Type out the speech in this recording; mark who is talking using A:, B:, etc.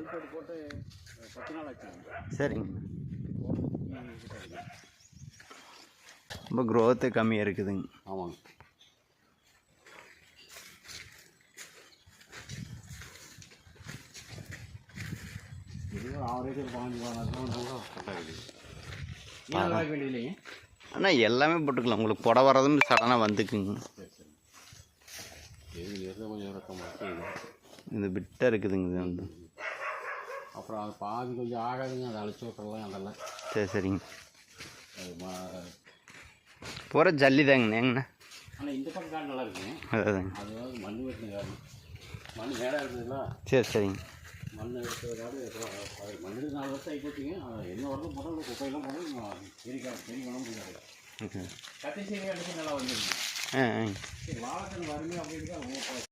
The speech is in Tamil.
A: கல்போட்டு போட்டு பத்து நாள் ஆச்சுங்க
B: சரிங்க. ரொம்ப growth கம்மியாக இருக்குதுங்க.
A: ஆமாங்க.
B: ஆனால் எல்லாமே போட்டுக்கலாம். உங்களுக்கு புடை வர்றதுன்னு சடனாக வந்துக்குங்க. இது பிட்டாக இருக்குதுங்க இது வந்து.
A: அப்புறம் அது பாதி கொஞ்சம் ஆகாதுங்க அதை அழிச்சு விட்டுறலாம் அதெல்லாம்.
B: சரி சரிங்க.
A: அது மா
B: பூரா ஜல்லி தாங்கண்ணே
A: ஆனால் இந்த பக்கம் காடு நல்லா இருக்குங்க.
B: அதுதாங்க
A: அதாவது மண் வெட்டின காடு. மண் மேலே இருந்ததுங்களா
B: சரி சரிங்க.
A: மண் எடுத்த காடு அது மண் எடுத்து நாலு வருஷம் ஆகி போச்சுங்க. அது என்ன வரலும் போட்டாலும் குப்பையெல்லாம் போட்டாலும் எரிக்காது பெரிய முடியாது
B: ஓகே.
A: கத்தி அடிச்சு நல்லா
B: ஆ
A: சரி வாழைக்கண் வருமே அப்படின்னு